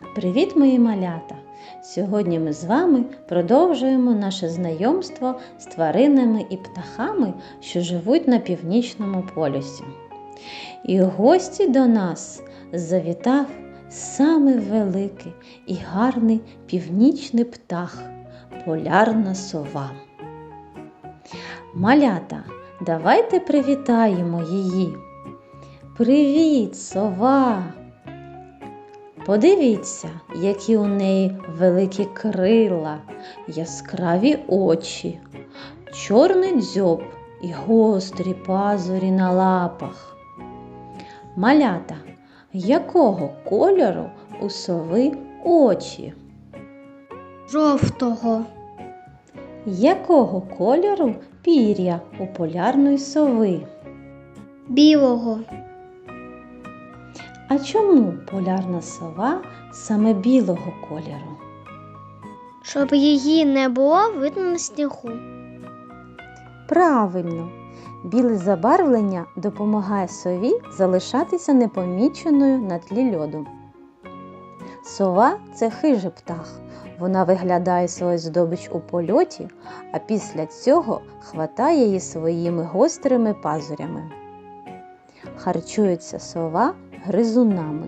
Привіт, мої малята! Сьогодні ми з вами продовжуємо наше знайомство з тваринами і птахами, що живуть на північному полюсі. І гості до нас завітав саме великий і гарний північний птах полярна сова. Малята, давайте привітаємо її. Привіт, сова! Подивіться, які у неї великі крила, яскраві очі, чорний дзьоб і гострі пазурі на лапах. Малята, якого кольору у сови очі? жовтого, Якого кольору пір'я у полярної сови? білого, А чому полярна сова саме білого кольору? щоб її не було видно на снігу. Правильно, біле забарвлення допомагає сові залишатися непоміченою на тлі льоду. Сова це хижий птах. Вона виглядає свою здобич у польоті, а після цього хватає її своїми гострими пазурями. Харчується сова гризунами.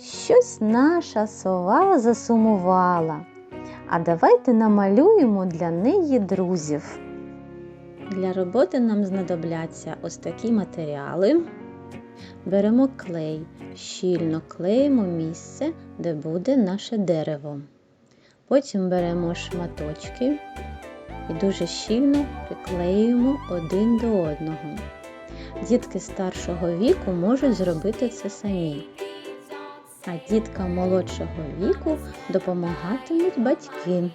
Щось наша сова засумувала. А давайте намалюємо для неї друзів. Для роботи нам знадобляться ось такі матеріали. Беремо клей, щільно клеїмо місце, де буде наше дерево. Потім беремо шматочки і дуже щільно приклеюємо один до одного. Дітки старшого віку можуть зробити це самі а діткам молодшого віку допомагатимуть батьки.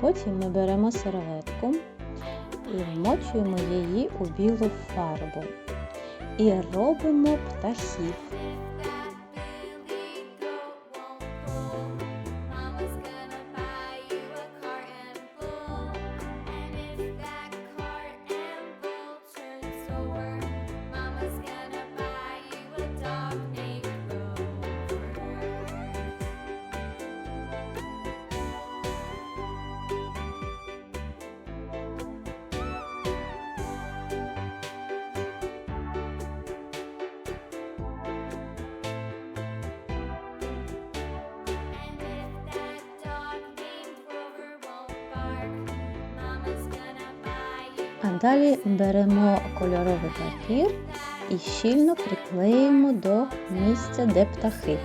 Потім ми беремо серветку і вмочуємо її у білу фарбу і робимо птахів. А далі беремо кольоровий папір і щільно приклеїмо до місця, де птахи.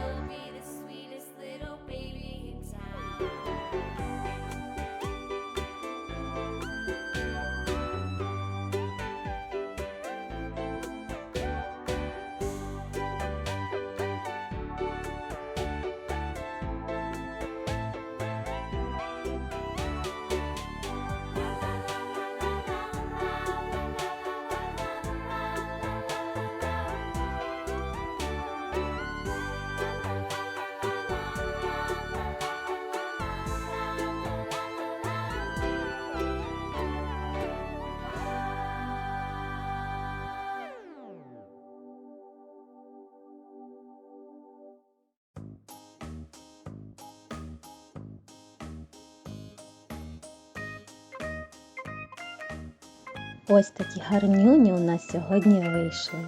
Ось такі гарнюні у нас сьогодні вийшли.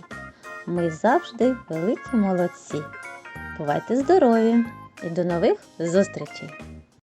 Ми завжди великі молодці. Бувайте здорові і до нових зустрічей!